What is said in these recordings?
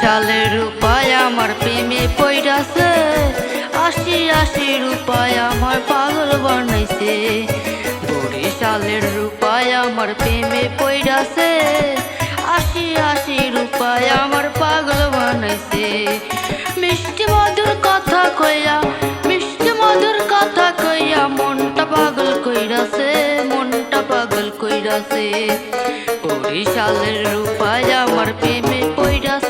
বরিশালের রূপায় আমার প্রেমে পইরাছে। আশি আশি রূপায় আমার পাগল বানাইছে। বরিশালের রূপায় আমার প্রেমে পইরাছে। আশি আশি রূপায় আমার পাগল বানাইছে। মিষ্টি মধুর কথা কইয়া, মিষ্টি মধুর কথা কইয়া মনটা পাগল কইরাছে, মনটা পাগল কইরাছে। বরিশালের রূপায় আমার প্রেমে পইরাছে।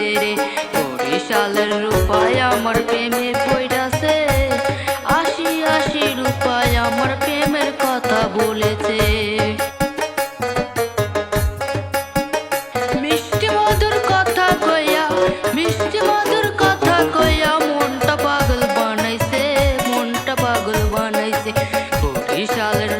মিষ্টি মধুর কথা কইয়া মনটা পাগল বানাইছে মনটা পাগল বানাইছে। বরিশালের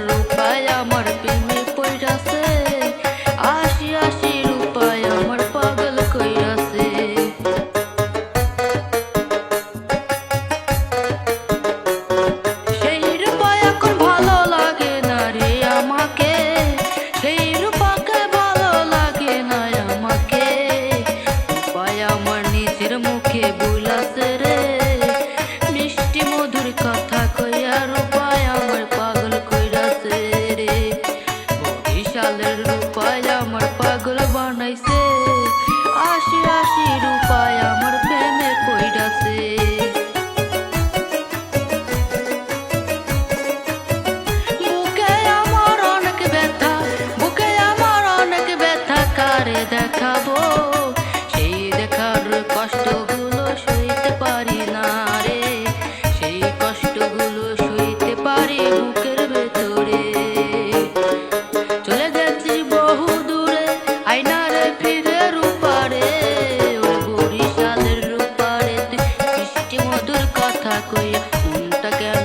তারে দেখাবো, সেই দেখার কষ্টগুলো সইতে পারি না রে। সেই কষ্টগুলো সইতে পারি বুকের ভেতরে। চলে গেছি বহু দূরে, আয়নারে ফিরে রূপারে। ও বরিশালের রূপারে তুই মধুর কথা কই মনটা কেন